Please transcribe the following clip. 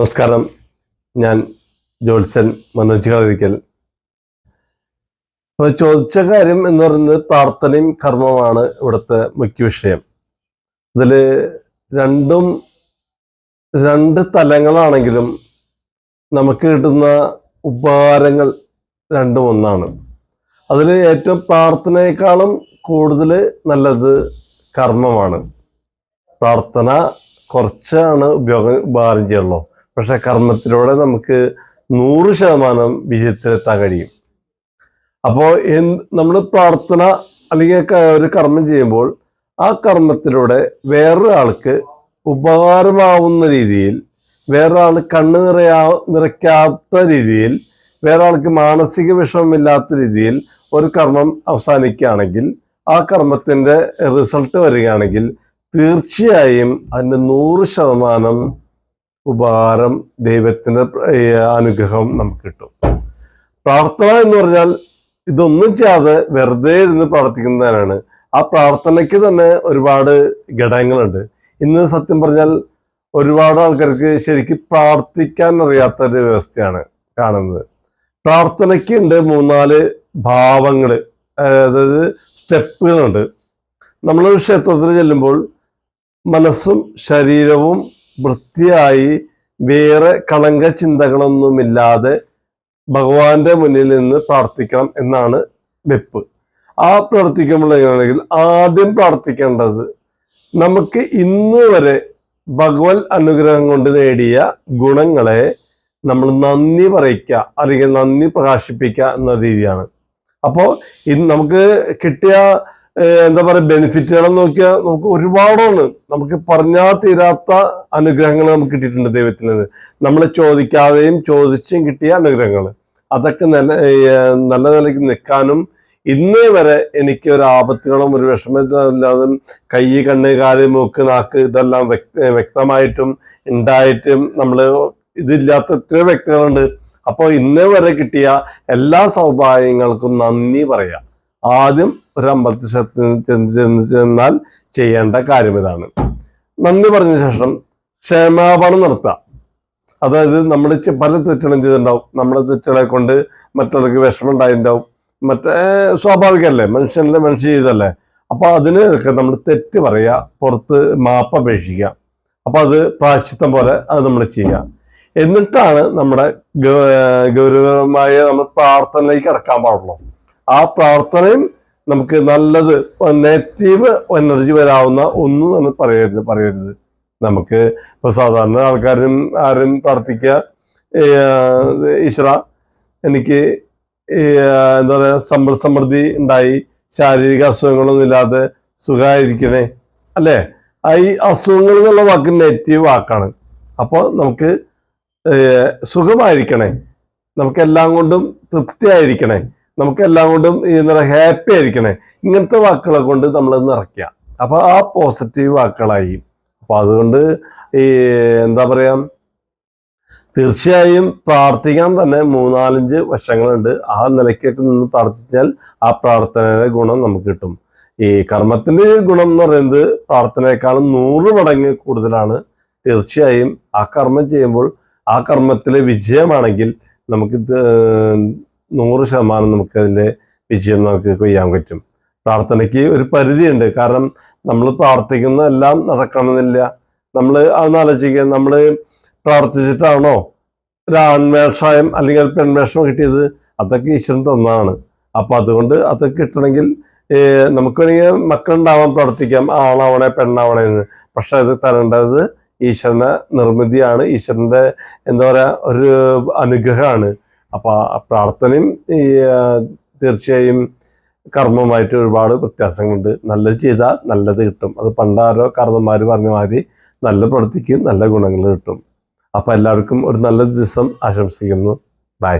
നമസ്കാരം. ഞാൻ ജോത്സൻ മനോജ് കളരിക്കൽ അപ്പോൾ ചോദിച്ച കാര്യം എന്ന് പറയുന്നത് പ്രാർത്ഥനയും കർമ്മമാണ് ഇവിടുത്തെ മുഖ്യ വിഷയം. ഇതിൽ രണ്ടും രണ്ട് തലങ്ങളാണെങ്കിലും നമുക്ക് കിട്ടുന്ന ഉപകാരങ്ങൾ രണ്ടും ഒന്നാണ്. അതിൽ ഏറ്റവും പ്രാർത്ഥനയെക്കാളും കൂടുതൽ നല്ലത് കർമ്മമാണ്. പ്രാർത്ഥന കുറച്ചാണ് ഉപയോഗം ഉപകാരം ചെയ്യുള്ളൂ പക്ഷെ കർമ്മത്തിലൂടെ നമുക്ക് നൂറ് ശതമാനം വിജയത്തിലെത്താൻ കഴിയും. അപ്പോൾ നമ്മൾ പ്രാർത്ഥന അല്ലെങ്കിൽ ഒരു കർമ്മം ചെയ്യുമ്പോൾ ആ കർമ്മത്തിലൂടെ വേറൊരാൾക്ക് ഉപകാരമാവുന്ന രീതിയിൽ വേറൊരാൾ കണ്ണ് നിറയാ നിറയ്ക്കാത്ത രീതിയിൽ വേറൊരാൾക്ക് മാനസിക വിഷമമില്ലാത്ത രീതിയിൽ ഒരു കർമ്മം അവസാനിക്കുകയാണെങ്കിൽ ആ കർമ്മത്തിന്റെ റിസൾട്ട് വരികയാണെങ്കിൽ തീർച്ചയായും അതിന്റെ നൂറ് ശതമാനം ഉപകാരം ദൈവത്തിന്റെ അനുഗ്രഹം നമുക്ക് കിട്ടും. പ്രാർത്ഥന എന്ന് പറഞ്ഞാൽ ഇതൊന്നും ചെയ്യാതെ വെറുതെ ഇരുന്ന് പ്രാർത്ഥിക്കുന്നതിനാണ് ആ പ്രാർത്ഥനയ്ക്ക് തന്നെ ഒരുപാട് ഘടകങ്ങളുണ്ട്. ഇന്ന് സത്യം പറഞ്ഞാൽ ഒരുപാട് ആൾക്കാർക്ക് ശരിക്കും പ്രാർത്ഥിക്കാൻ അറിയാത്ത ഒരു വ്യവസ്ഥയാണ് കാണുന്നത്. പ്രാർത്ഥനയ്ക്ക് ഉണ്ട് മൂന്നാൽ ഭാവങ്ങൾ അതായത് സ്റ്റെപ്പുകളുണ്ട്. നമ്മൾ ക്ഷേത്രത്തിൽ ചെല്ലുമ്പോൾ മനസ്സും ശരീരവും വൃത്തിയായി വേറെ കളങ്ക ചിന്തകളൊന്നുമില്ലാതെ ഭഗവാന്റെ മുന്നിൽ നിന്ന് പ്രാർത്ഥിക്കണം എന്നാണ് വെപ്പ്. ആ പ്രാർത്ഥിക്കുമ്പോഴെങ്കിൽ ആദ്യം പ്രാർത്ഥിക്കേണ്ടത് നമുക്ക് ഇന്ന് വരെ ഭഗവത് അനുഗ്രഹം കൊണ്ട് നേടിയ ഗുണങ്ങളെ നമ്മൾ നന്ദി പറയിക്കുക അല്ലെങ്കിൽ നന്ദി പ്രകാശിപ്പിക്കുക എന്ന രീതിയാണ്. അപ്പോൾ ഇന്ന് നമുക്ക് കിട്ടിയ എന്താ പറയുക ബെനിഫിറ്റുകൾ നോക്കിയാൽ നമുക്ക് ഒരുപാടാണ് നമുക്ക് പറഞ്ഞാൽ തീരാത്ത അനുഗ്രഹങ്ങൾ നമുക്ക് കിട്ടിയിട്ടുണ്ട് ദൈവത്തിൽ നിന്ന്. നമ്മൾ ചോദിക്കാതെയും ചോദിച്ചും കിട്ടിയ അനുഗ്രഹങ്ങൾ. അതൊക്കെ നല്ല നല്ല നിലയ്ക്ക് നിൽക്കാനും ഇന്നേ വരെ എനിക്ക് ഒരു ആപത്തുകളും ഒരു വിഷമമില്ലാതെ കൈ കണ്ണ് കാൽ മൂക്ക് നാക്ക് ഇതെല്ലാം വ്യക്ത വ്യക്തമായിട്ടും ഉണ്ടായിട്ടും നമ്മൾ ഇതില്ലാത്ത എത്രയോ വ്യക്തികളുണ്ട്. അപ്പോൾ ഇന്നേ വരെ കിട്ടിയ എല്ലാ സൗഭാഗ്യങ്ങൾക്കും നന്ദി പറയാം. ആദ്യം ഒരു അമ്പലത്തിൽ ചെന്ന് ചെയ്യേണ്ട കാര്യം ഇതാണ്. നന്ദി പറഞ്ഞ ശേഷം ക്ഷമാപണം നടത്തുക. അതായത് നമ്മൾ പല തെറ്റുകളും ചെയ്തിട്ടുണ്ടാവും. നമ്മളെ തെറ്റുകളെ കൊണ്ട് മറ്റുള്ളവർക്ക് വിഷമം ഉണ്ടായിട്ടുണ്ടാവും മറ്റേ സ്വാഭാവികമല്ലേ? മനുഷ്യനല്ലേ മനുഷ്യ ചെയ്തല്ലേ അപ്പൊ അതിനൊക്കെ നമ്മൾ തെറ്റ് പറയുക പുറത്ത് മാപ്പ് അപേക്ഷിക്കുക. അപ്പോൾ അത് പ്രാശ്ചിത്തം പോലെ അത് നമ്മൾ ചെയ്യുക. എന്നിട്ടാണ് നമ്മുടെ ഗൗരവമായ നമ്മൾ പ്രാർത്ഥനയിലേക്ക് അടക്കാൻ പാടുള്ളൂ. ആ പ്രാർത്ഥനയും നമുക്ക് നല്ലത് നെഗറ്റീവ് എനർജി വരാവുന്ന ഒന്നും നമ്മൾ പറയരുത് പറയരുത്. നമുക്ക് ഇപ്പൊ സാധാരണ ആൾക്കാരും ആരും പ്രാർത്ഥിക്കുക. ഈശ്വര എനിക്ക് എന്താ പറയുക സമ്പൽ സമൃദ്ധി ഉണ്ടായി. ശാരീരിക അസുഖങ്ങളൊന്നും ഇല്ലാതെ സുഖമായിരിക്കണേ. അല്ലേ? ഈ അസുഖങ്ങൾ എന്നുള്ള വാക്ക് നെഗറ്റീവ് വാക്കാണ്. അപ്പോൾ നമുക്ക് സുഖമായിരിക്കണേ. നമുക്കെല്ലാം കൊണ്ടും തൃപ്തിയായിരിക്കണേ. നമുക്ക് എല്ലാം കൊണ്ടും എന്താ ഹാപ്പി ആയിരിക്കണേ. ഇങ്ങനത്തെ വാക്കുകളെ കൊണ്ട് നമ്മൾ നിറയ്ക്കുക. അപ്പൊ ആ പോസിറ്റീവ് വാക്കുകളായി. അപ്പൊ അതുകൊണ്ട് ഈ എന്താ പറയാ തീർച്ചയായും പ്രാർത്ഥിക്കാൻ തന്നെ മൂന്നാലഞ്ച് വശങ്ങളുണ്ട്. ആ നിലയ്ക്കൊക്കെ നിന്ന് പ്രാർത്ഥിച്ചാൽ ആ പ്രാർത്ഥനയുടെ ഗുണം നമുക്ക് കിട്ടും. ഈ കർമ്മത്തിന്റെ ഗുണം എന്ന് പറയുന്നത് പ്രാർത്ഥനയെക്കാളും നൂറ് മടങ്ങ് കൂടുതലാണ്. തീർച്ചയായും ആ കർമ്മം ചെയ്യുമ്പോൾ ആ കർമ്മത്തിലെ വിജയമാണെങ്കിൽ നമുക്ക് നൂറ് ശതമാനം നമുക്കതിന്റെ വിജയം നമുക്ക് കൊയ്യാൻ പറ്റും. പ്രാർത്ഥനയ്ക്ക് ഒരു പരിധിയുണ്ട്. കാരണം നമ്മൾ പ്രാർത്ഥിക്കുന്ന എല്ലാം നടക്കണമെന്നില്ല. നമ്മൾ അതൊന്ന് ആലോചിക്കുക. നമ്മൾ പ്രാർത്ഥിച്ചിട്ടാണോ ഒരു അല്ലെങ്കിൽ ഒരു പെൺവേഷം കിട്ടിയത്? അതൊക്കെ ഈശ്വരൻ തന്നാണ് അപ്പം അതുകൊണ്ട് അതൊക്കെ കിട്ടണമെങ്കിൽ നമുക്ക് വേണമെങ്കിൽ മക്കളുണ്ടാവാൻ പ്രാർത്ഥിക്കാം. ആണാവണേ പെണ്ണാവണേ എന്ന്. പക്ഷെ അത് തരേണ്ടത് ഈശ്വരന്റെ നിർമ്മിതിയാണ്. ഈശ്വരന്റെ എന്താ പറയുക ഒരു അനുഗ്രഹമാണ്. അപ്പൊ ആ പ്രാർത്ഥനയും ഈ തീർച്ചയായും കർമ്മമായിട്ട് ഒരുപാട് വ്യത്യാസങ്ങളുണ്ട്. നല്ലത് ചെയ്താൽ നല്ലത് കിട്ടും. അത് പണ്ടാരോ കർമ്മന്മാർ പറഞ്ഞ മാതിരി നല്ല പ്രവൃത്തിക്ക് നല്ല ഗുണങ്ങൾ കിട്ടും. അപ്പോൾ എല്ലാവർക്കും ഒരു നല്ല ദിവസം ആശംസിക്കുന്നു. ബൈ.